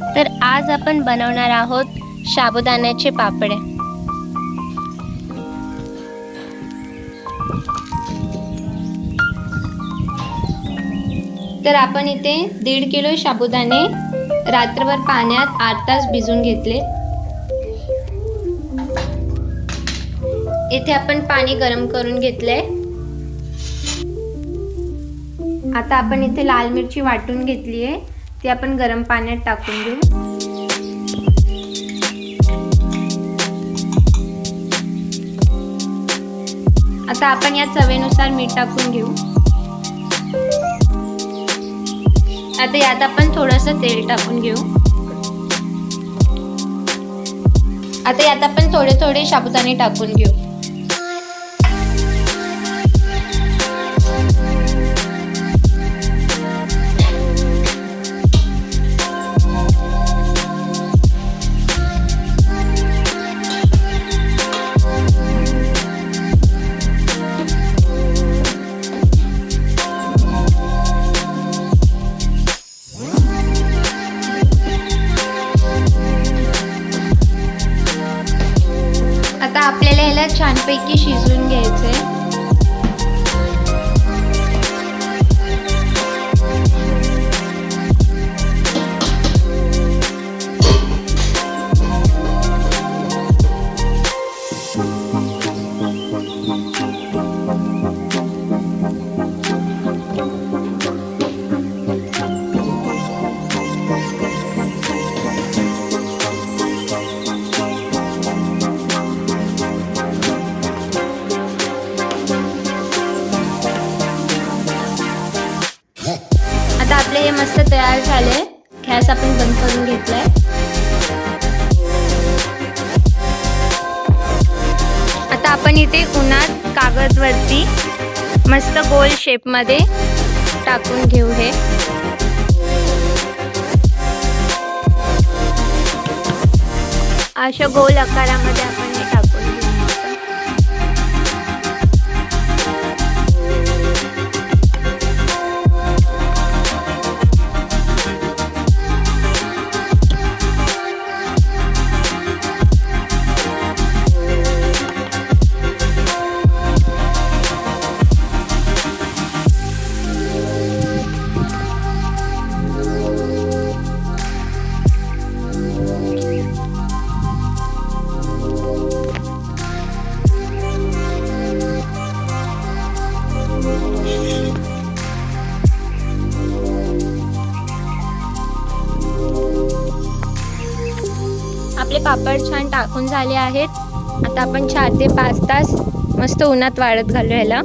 तर आज आपण बनवणार आहोत साबुदाण्याचे पापडे. तर आपण इथे दीड किलो साबुदाणे रात्रभर पाण्यात आठ तास भिजून घेतले. इथे आपण पाणी गरम करून घेतले. आता आपण इथे लाल मिरची वाटून घेतली आहे. ते आपण गरम पाण्यात टाकून घेऊ. आता आपण या चवेनुसार मीठ टाकून घेऊ. आता यात आपण थोडंसं तेल टाकून घेऊ. आता यात आपण थोडे थोडे साबुदाणे टाकून घेऊ. आपल्याला छानपैकी छानपैकी घ्यायचं आहे तयार झाले. गॅस आपण बंद करून घेतलाय. आता आपण इथे उन्हात कागदवरती मस्त गोल शेपमध्ये टाकून घेऊ हे. अशा गोल आकारामध्ये पापड छान टाकून झाले आहेत. आता आपण चार ते पाच तास मस्त उन्हात वाळत घालू याला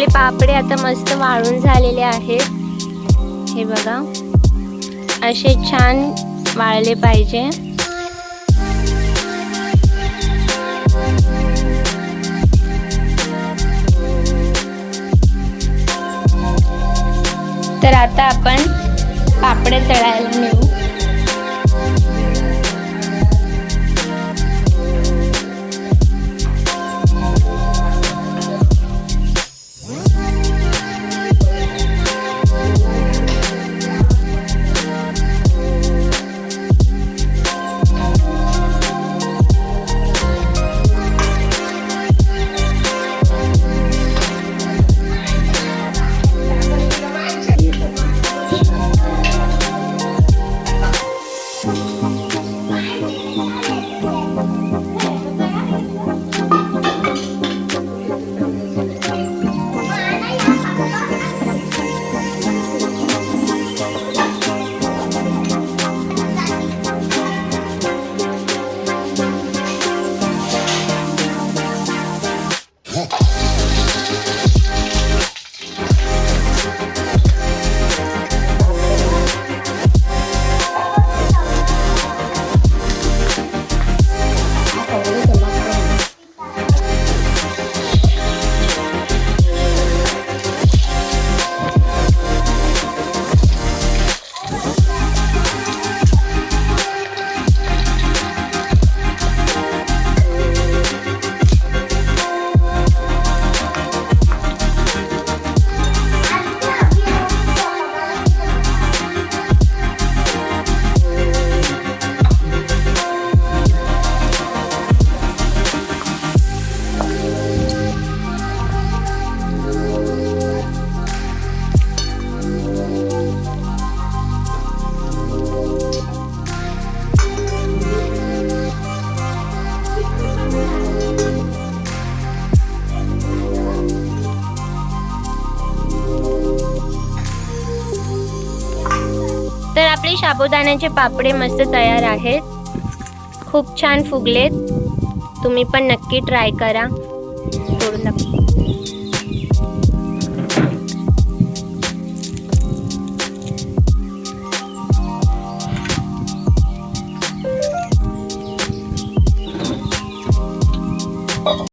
आपले पापडे आता मस्त वाळून झालेले आहेत. हे बघा. असे छान वाळले पाहिजे. तर आता आपण पापडे तळायला नेऊ. तर आपले साबुदाण्याचे पापडे मस्त तयार आहेत. खूप छान फुगलेत. तुम्ही पण नक्की ट्राय करा. सोडून